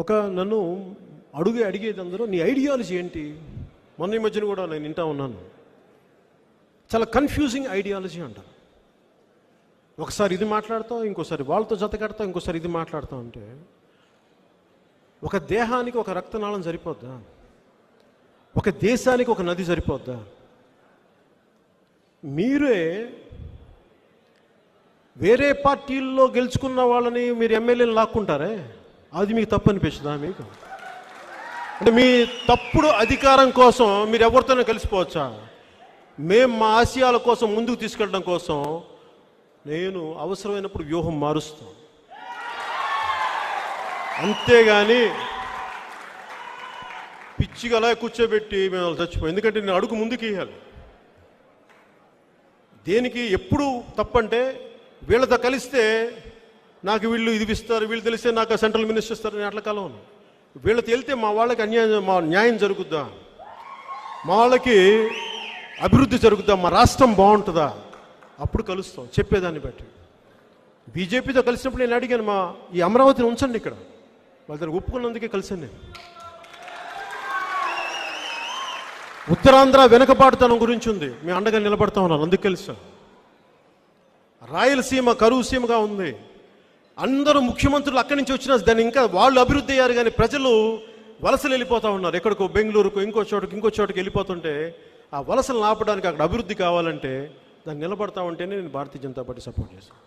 ఒక నన్ను అడుగు అడిగేది అందరూ నీ ఐడియాలజీ ఏంటి? మొన్న ఈ మధ్యన కూడా నేను వింటా ఉన్నాను. చాలా కన్ఫ్యూజింగ్ ఐడియాలజీ అంటారు. ఒకసారి ఇది మాట్లాడతాం ఇంకోసారి వాళ్ళతో జత కడతాం ఇంకోసారి ఇది మాట్లాడతాం అంటే ఒక దేహానికి ఒక రక్తనాళం సరిపోద్దా? ఒక దేశానికి ఒక నది సరిపోద్దా? మీరే వేరే పార్టీల్లో గెలుచుకున్న వాళ్ళని మీరు ఎమ్మెల్యేలు లాక్కుంటారే? అది మీకు తప్పు అనిపించదా మీకు? అంటే మీ తప్పుడు అధికారం కోసం మీరు ఎవరితోనే కలిసిపోవచ్చా? మేము మా ఆశయాల కోసం ముందుకు తీసుకెళ్ళడం కోసం నేను అవసరమైనప్పుడు వ్యూహం మారుస్తాను. అంతేగాని పిచ్చిగా అలా కూర్చోబెట్టి మేము చచ్చిపోయి. ఎందుకంటే నేను అడుగు ముందుకు ఇవ్వాలి దేనికి ఎప్పుడు తప్పంటే వీళ్ళతో కలిస్తే నాకు వీళ్ళు ఇది ఇస్తారు వీళ్ళు తెలిస్తే నాకు సెంట్రల్ మినిస్టర్ ఇస్తారు నేను అట్లా కలవను వీళ్ళు వెళ్తే మా వాళ్ళకి అన్యాయం మా న్యాయం జరుగుద్దా? మా వాళ్ళకి అభివృద్ధి జరుగుద్దా? మా రాష్ట్రం బాగుంటుందా? అప్పుడు కలుస్తాం చెప్పేదాన్ని బట్టి. బీజేపీతో కలిసినప్పుడు నేను అడిగాను మా ఈ అమరావతిని ఉంచండి ఇక్కడ. వాళ్ళ దగ్గర ఒప్పుకున్నందుకే కలిసాను నేను. ఉత్తరాంధ్ర వెనుకబాటుతనం గురించి ఉంది. మేము అండగా నిలబడతా ఉన్నాను అందుకు కలిసాను రాయలసీమ కరువు సీమగా ఉంది. అందరూ ముఖ్యమంత్రులు అక్కడి నుంచి వచ్చిన దాన్ని ఇంకా వాళ్ళు అభివృద్ధి అయ్యారు కానీ ప్రజలు వలసలు వెళ్ళిపోతా ఉన్నారు. ఎక్కడికో బెంగళూరుకు ఇంకో చోటుకి ఇంకో చోటుకి వెళ్ళిపోతుంటే ఆ వలసలు ఆపడానికి అక్కడ అభివృద్ధి కావాలంటే దాన్ని నిలబడతా ఉంటేనే నేను భారతీయ జనతా పార్టీ సపోర్ట్ చేస్తాను.